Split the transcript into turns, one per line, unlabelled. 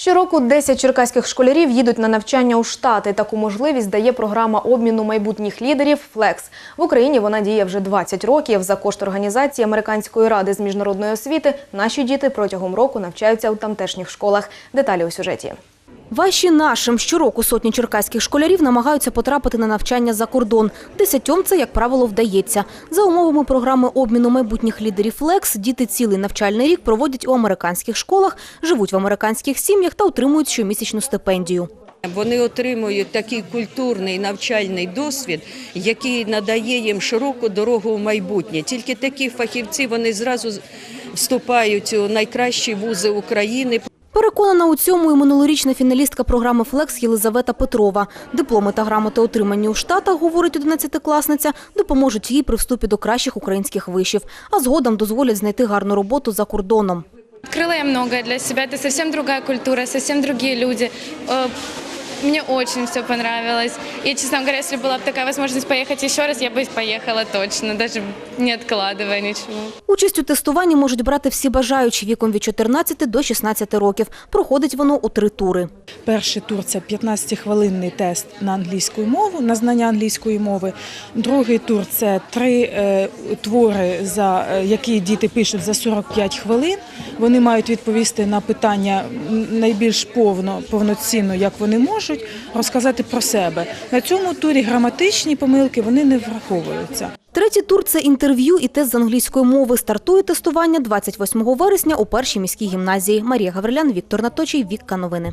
Щороку 10 черкаських школярів їдуть на навчання у Штати. Таку можливість дає програма обміну майбутніх лідерів «Флекс». В Україні вона діє вже 20 років. За кошт організації Американської ради з міжнародної освіти наші діти протягом року навчаються у тамтешніх школах. Деталі у сюжеті.
Ваші нашим щороку сотні черкаських школярів намагаються потрапити на навчання за кордон. Десятьом це, як правило, вдається. За умовами програми обміну майбутніх лідерів «Флекс» діти цілий навчальний рік проводять у американських школах, живуть в американських сім'ях та отримують щомісячну стипендію.
Вони отримують такий культурний навчальний досвід, який надає їм широку дорогу в майбутнє. Тільки такі фахівці вони зразу вступають у найкращі вузи України.
Переконана у цьому і минулорічна фіналістка програми «Флекс» Єлизавета Петрова. Дипломи та грамоти, отримані у Штатах, говорить 11-класниця, допоможуть їй при вступі до кращих українських вишів, а згодом дозволять знайти гарну роботу за кордоном.
Открыла я многое для себя. Это совсем другая культура, совсем другие люди. Э, Мне очень все понравилось. И, честно говоря, если была бы такая возможность поехать еще раз, я бы поехала точно, даже не откладывая ничего.
Участь у тестуванні можуть брати всі бажаючі віком від 14 до 16 років. Проходить воно у три тури.
Перший тур це 15-хвилинний тест на англійську мову, на знання англійської мови. Другий тур це три е, твори, за е, які діти пишуть за 45 хвилин. Вони мають відповісти на питання м, найбільш повно, повноцінно, як вони можуть, розказати про себе. На цьому турі граматичні помилки вони не враховуються.
Третій тур – це інтерв'ю і тест з англійської мови. Стартує тестування 28 вересня у першій міській гімназії. Марія Гаврилян, Віктор Наточий, Вікка Новини.